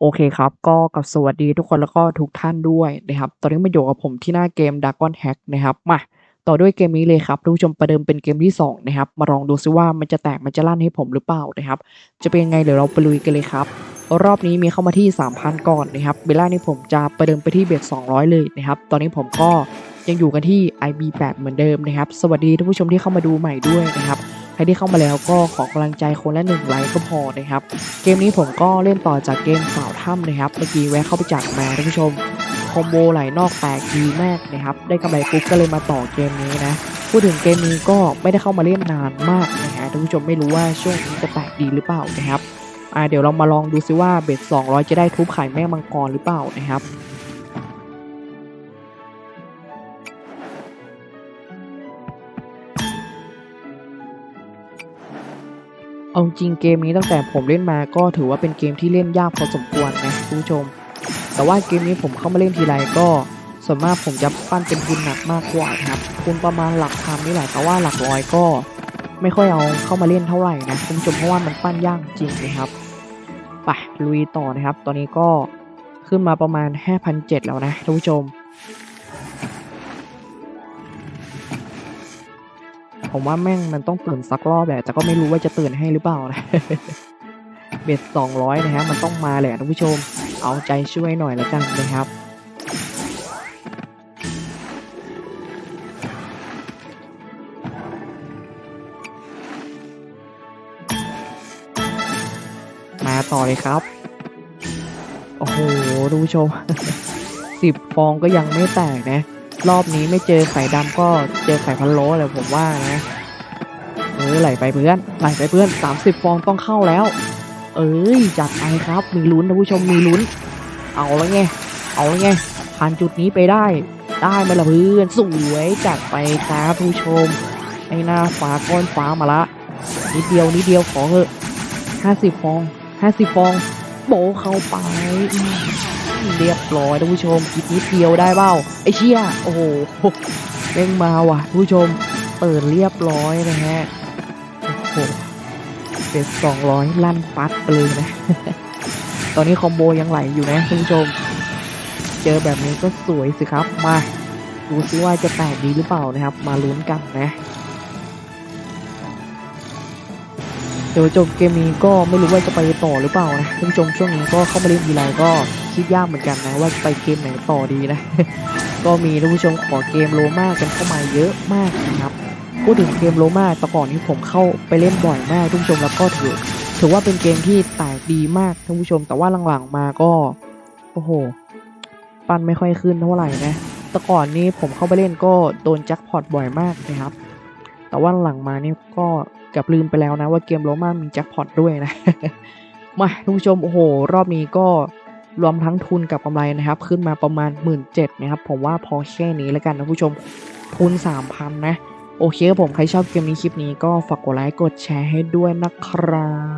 โอเคครับ ก็กับสวัสดีทุกคนแล้วก็ทุกท่านด้วยนะครับ ตอนนี้มาอยู่กับผมที่หน้าเกม Dragon Hack นะครับ มา ต่อด้วยเกมนี้เลยครับท่านผู้ชมประเดิมเป็นเกมที่ 2 นะครับ มาลองดูซิว่ามันจะแตกมันจะลั่นให้ผมหรือเปล่านะครับ จะเป็นยังไงเดี๋ยวเราไปลุยกันเลยครับ รอบนี้มีเข้ามาที่ 3,000 ก่อนนะครับ เบลล่านี่ผมจะประเดิมไปที่เบส200 เลยนะครับ ตอนนี้ผมก็ยังอยู่กันที่ IB8 เหมือนเดิมนะครับ สวัสดีท่านผู้ชมที่เข้ามาดูใหม่ด้วยนะครับ ครที่เข้ามาแล้วก็ขอกำลังใจคนละหนึ่งไลค์ก็พอนะครับ เกมนี้ผมก็เล่นต่อจากเกมสาวถ้ำนะครับ เมื่อกี้แวะเข้าไปจัดมาท่านผู้ชม คอมโบไหลนอกแตกดีมากนะครับ ได้กำไรปุ๊บก็เลยมาต่อเกมนี้นะ พูดถึงเกมนี้ก็ไม่ได้เข้ามาเล่นนานมากนะฮะท่านผู้ชมไม่รู้ว่าช่วงนี้จะแตกดีหรือเปล่านะครับ อ่าเดี๋ยวเรามาลองดูซิว่าเบ็ด200 จะได้ทุบไข่แม่มังกรหรือเปล่านะครับ เอาจริงเกมนี้ตั้งแต่ผมเล่นมาก็ถือว่าเป็นเกมที่เล่นยากพอสมควรนะคุณผู้ชม แต่ว่าเกมนี้ผมเข้ามาเล่นทีไรก็ส่วนมากผมจะปั้นเป็นทุนหนักมากกว่าครับทุนประมาณหลักพันนี่แหละแต่ว่าหลักร้อยก็ ไม่ค่อยเอาเข้ามาเล่นเท่าไหร่นะคุณผู้ชมเพราะว่ามันปั้นยากจริงนะครับไปลุยต่อนะครับ ตอนนี้ก็ขึ้นมาประมาณ 5,700 แล้วนะท่านผู้ชม ผมว่าแม่งมันต้องตื่นสักรอบแหละแต่ก็ไม่รู้ว่าจะตื่นให้หรือเปล่านะเบ็ดสองร้อยนะครับมันต้องมาแหละท่านผู้ชม เอาใจช่วยหน่อยล้วกันนะครับมาต่อเลยครับ โอ้โหท่านผู้ชมสิบฟองก็ยังไม่แตกนะ รอบนี้ไม่เจอไข่ดำก็เจอไข่พะโลเลยผมว่านะเออไหลไปเพื่อนไหลไปเพื่อนสามสิบฟองต้องเข้าแล้ว เอ้ยจัดไปครับมีลุ้นท่านผู้ชมมีลุ้น เอาแล้วไงเอาแล้วไงผ่านจุดนี้ไปได้ ได้ไหมล่ะเพื่อนสวยจัดไปครับผู้ชมไอ้หน้าฟ้าก้อนฟ้ามาละนิดเดียวนิดเดียวขอเถอะห้าสิบฟองห้าสิบฟอง โบเข้าไป เรียบร้อยท่านผู้ชมอีกนิดเดียวได้เปล่าไอ้เชี่ยโอ้โหเร่งมาว่ะท่านผู้ชมเปิดเรียบร้อยนะฮะโอ้โหเป็นสองร้อยลั่นปัดไปเลยนะ ตอนนี้คอมโบยังไหลอยู่นะท่านผู้ชม เจอแบบนี้ก็สวยสิครับมาดูซิว่าจะแตกดีหรือเปล่านะครับ มาลุ้นกันนะ เดี๋ยวจบเกมนี้ก็ไม่รู้ว่าจะไปต่อหรือเปล่านะท่านผู้ชมช่วงนี้ก็เข้ามาเล่นทีไรก็คิดยากเหมือนกันนะว่าจะไปเกมไหนต่อดีนะ ก็มีท่านผู้ชมขอเกมโลมากันเข้ามาเยอะมากนะครับพูดถึงเกมโลมาแต่ก่อนที่ผมเข้าไปเล่นบ่อยมากท่านผู้ชมแล้วก็ถือถือว่าเป็นเกมที่แตกดีมากท่านผู้ชม แต่ว่าหลังๆมาก็โอ้โห ปันไม่ค่อยขึ้นเท่าไหร่นะแต่ก่อนนี้ผมเข้าไปเล่นก็โดนแจ็คพอตบ่อยมากนะครับ แต่ว่าหลังมานี่ก็เกือบลืมไปแล้วนะว่าเกมโรมามีแจ็คพอตด้วยนะ มาท่านผู้ชมโอ้โห รอบนี้ก็รวมทั้งทุนกับกำไรนะครับ ขึ้นมาประมาณ 1 7ื่นนะครับ ผมว่าพอแค่นี้แล้วกันนะผู้ชมทุน 3,000 นะ โอเคผมใครชอบเกมนี้คลิปนี้ก็ฝากกดไลค์กดแชร์ให้ด้วยนะครับ